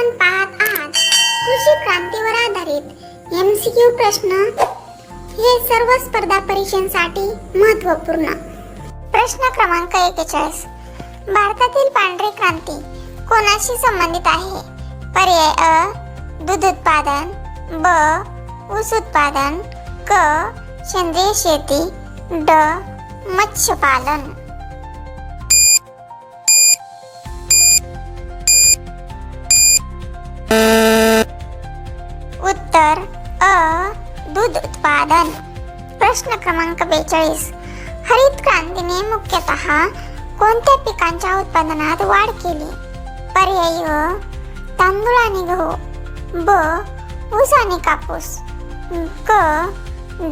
आपण पाहत आहात कृषी क्रांतीवर आधारित एमसीक्यू प्रश्न. हे सर्व स्पर्धा परीक्षांसाठी महत्त्वपूर्ण. प्रश्न क्रमांक एकेचाळीस. भारतातील पांढरी क्रांती कोणाशी संबंधित आहे? पर्याय अ दूध उत्पादन ब ऊस उत्पादन क सेंद्रिय शेती ड मत्स्यपालन. उत्तर अ दूध उत्पादन. प्रश्न क्रमांक बेचाळीस. हरित क्रांतीने मुख्यतः कोणत्या पिकांच्या उत्पादनात वाढ केली? पर्याय अ हो, तांदूळ आणि गहू. ब ऊस आणि कापूस. क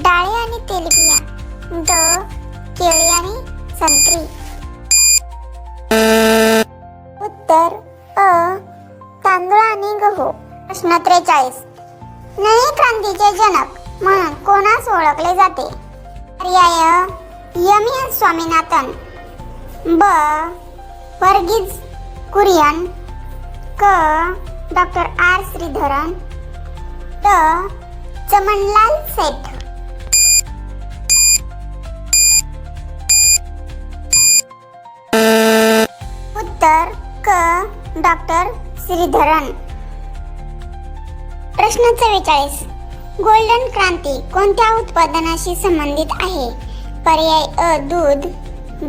डाळी आणि तेलबिया द केळी आणि संत्री. उत्तर अ तांदूळ आणि गहू. प्रश्न त्रेचाळीस. नवी क्रांतीचे जनक म्हणून कोणास ओळखले जाते? पर्याय एम एस स्वामीनाथन. ब वर्गीज कुरियन. क डॉक्टर आर श्रीधरन. ड चमनलाल सेठ. उत्तर क डॉक्टर श्रीधरन. प्रश्न चव्वेचाळीस गोल्डन क्रांती कोणत्या उत्पादनाशी संबंधित आहे? पर्याय अ दूध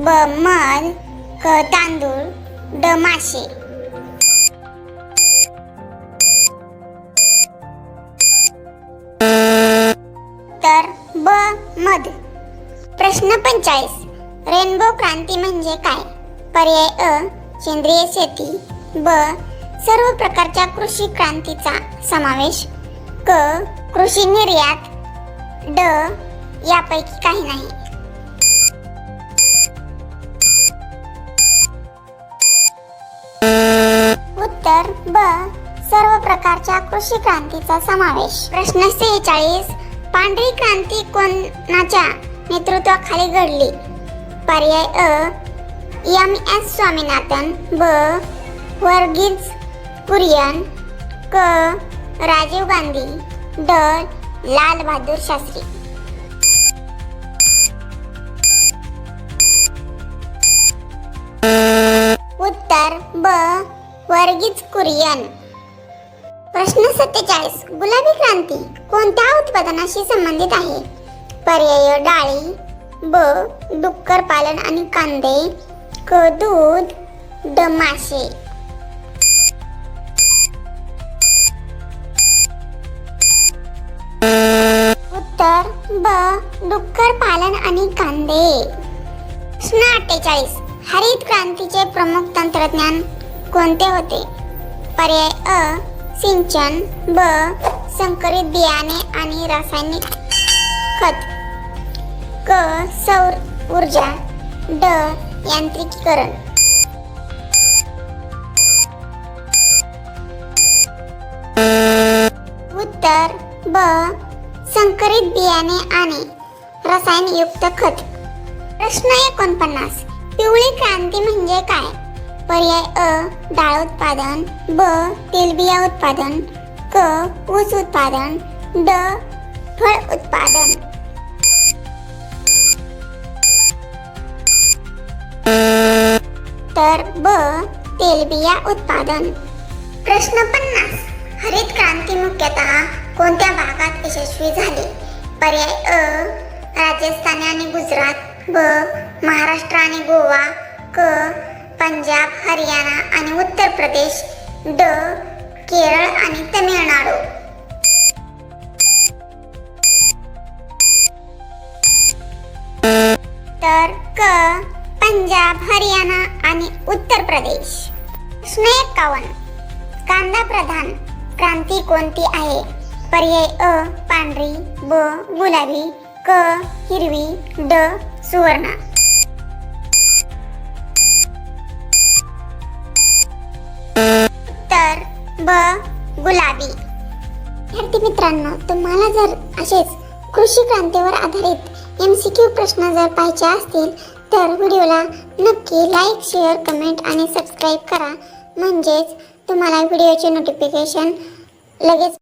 ब मध क तांदूळ ड मासे. तर ब मध. प्रश्न पंचाळीस. रेनबो क्रांती म्हणजे काय? पर्याय अ सेंद्रिय शेती. ब सर्व प्रकारच्या कृषी क्रांतीचा समावेश क. कृषी निर्यात ड. यापैकी काही नाही. उत्तर ब. सर्व प्रकारच्या कृषी क्रांतीचा समावेश. प्रश्न सेहेचाळीस. पांढरी क्रांती कोणाच्या नेतृत्वाखाली घडली? पर्याय अ. एम. एस. स्वामीनाथन ब. वर्गीज कुरियन क. राजीव गांधी ड. लाल बहादूर शास्त्री. उत्तर ब. वर्गीज कुरियन. प्रश्न सत्तेचाळीस. गुलाबी क्रांती कोणत्या उत्पादनाशी संबंधित आहे? पर्याय डाळी ब. डुक्कर पालन आणि कांदे क. दूध ड. मासे. ब डुक्कर पालन आणि कांदे. प्रश्न अठ्ठेचाळीस हरित क्रांतीचे प्रमुख तंत्रज्ञान कोणते होते? पर्याय अ सिंचन ब संकरित बियाणे आणि रासायनिक खत. क सौर ऊर्जा ड यांत्रिकीकरण. उत्तर ब संकरित बियाणे आणि रसायनयुक्त खत. प्रश्न एकोणपन्नास. पिवळी क्रांती म्हणजे काय? पर्याय अ डाळ उत्पादन ब तेलबिया उत्पादन क ऊस उत्पादन ड फळ उत्पादन. तर ब तेलबिया उत्पादन. प्रश्न पन्नास. हरित क्रांती मुख्यतः कोणत्या भागात यशस्वी झाले? पर्याय अ राजस्थान आणि गुजरात ब महाराष्ट्र आणि गोवा क पंजाब हरियाणा आणि उत्तर प्रदेश ड केरळ आणि तमिळनाडू. तर क पंजाब हरियाणा आणि उत्तर प्रदेश. प्रश्न एकावन्न. कांदा प्रधान. क्रांती कोणती आहे? पर्याय अ पांढरी ब गुलाबी क हिरवी ड सुवर्ण. तर ब गुलाबी. विद्यार्थी मित्रांनो तुम्हाला जर असेच कृषी क्रांतीवर आधारित एम सी क्यू प्रश्न जर पाहिजे असतील तर व्हिडिओला नक्की लाईक शेअर कमेंट आणि सबस्क्राईब करा. म्हणजेच तुम्हाला व्हिडिओचे नोटिफिकेशन लगेच